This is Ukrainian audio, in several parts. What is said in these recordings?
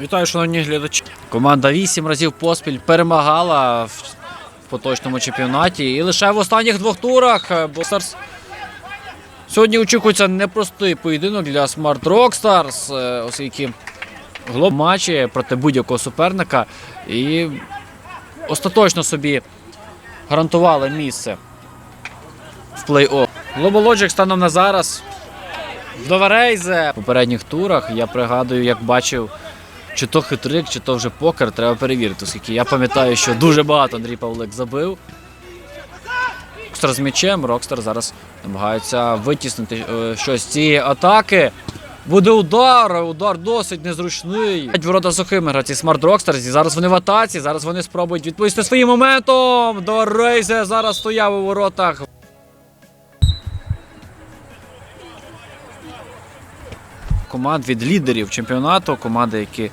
Вітаю, шановні глядачі. Команда 8 разів поспіль перемагала в поточному чемпіонаті. І лише в останніх двох турах е, Сьогодні очікується непростий поєдинок для Smart Rockstars, е, оскільки глоб матчі проти будь-якого суперника. І остаточно собі гарантували місце в плей-офф. Logic станом на зараз до Варейзе. В попередніх турах я пригадую, як бачив, чи то хитрик, чи то вже покер, треба перевірити, оскільки я пам'ятаю, що дуже багато Андрій Павлик забив. Рокстер з м'ячем, Рокстер зараз намагається витіснити е, щось з цієї атаки. Буде удар, удар досить незручний. Ворота сухими граці Смарт Рокстерс. І зараз вони в атаці. Зараз вони спробують відповісти своїм моментом. До Рейзе зараз стояв у воротах. Команд від лідерів чемпіонату, команди, які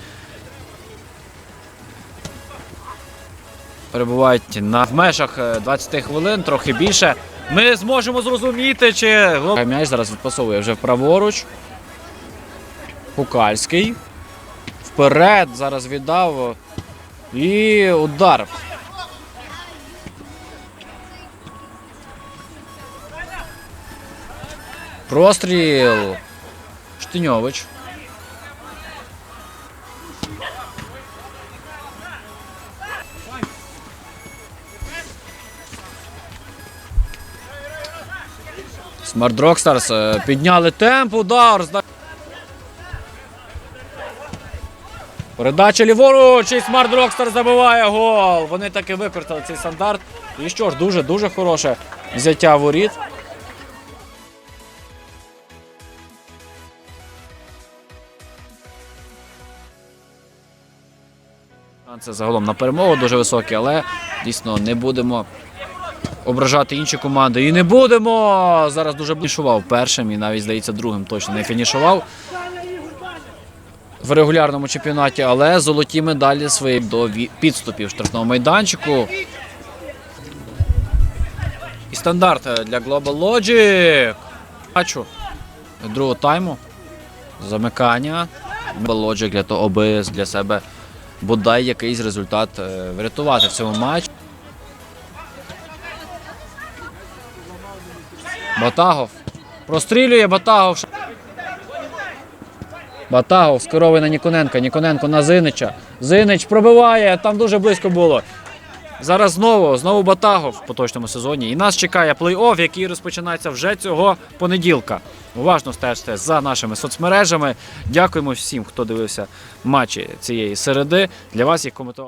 перебувають на в межах е, 20 хвилин, трохи більше. Ми зможемо зрозуміти, чи м'яч зараз відпасовує вже праворуч. Пукальський. Вперед зараз віддав. І удар. Простріл. Штиньович. Смарт Рокстарс е, підняли темп, удар. Передача ліворуч і Смарт Рокстар забиває гол. Вони таки використали цей стандарт. І що ж, дуже-дуже хороше взяття воріт. Шанси загалом на перемогу дуже високі, але дійсно не будемо ображати інші команди. І не будемо. Зараз дуже фінішував першим і навіть, здається, другим точно не фінішував в регулярному чемпіонаті, але золоті медалі свої до підступів штрафного майданчику. І стандарт для Global Logic. Бачу другого тайму. Замикання. Global Logic для того, аби для себе бодай якийсь результат е, врятувати в цьому матчі. Батагов. Прострілює Батагов. Батагов скеровує на Ніконенка. Ніконенко на Зинича. Зинич пробиває, там дуже близько було. Зараз знову, знову Батагов в поточному сезоні. І нас чекає плей-офф, який розпочинається вже цього понеділка. Уважно стежте за нашими соцмережами. Дякуємо всім, хто дивився матчі цієї середи. Для вас їх коментував.